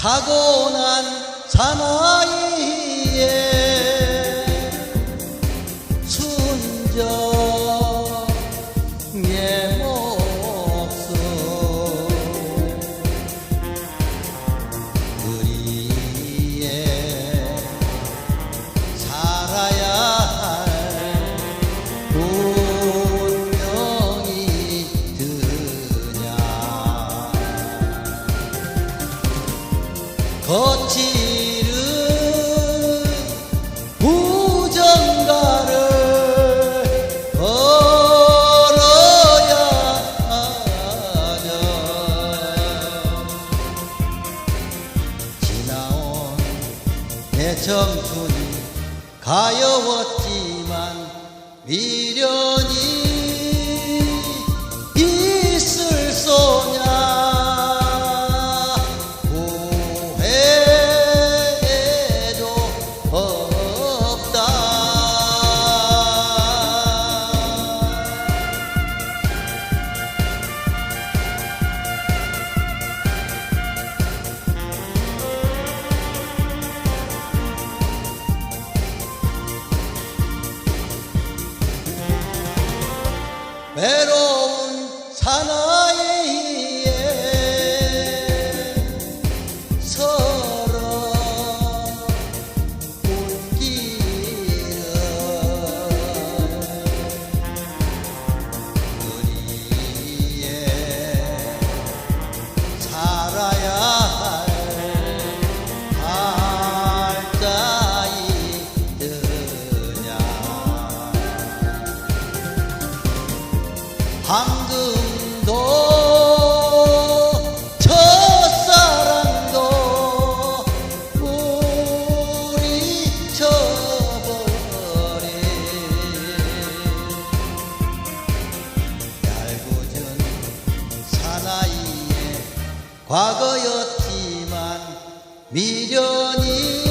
타고난 사나이의 거칠은 부정가를 걸어야 하냐. 지나온 내 청춘이 가여웠지만 미련이 외로운 사나 황금도 첫사랑도 우리 쳐버린 얄궂은 사나이의 과거였지만 미련이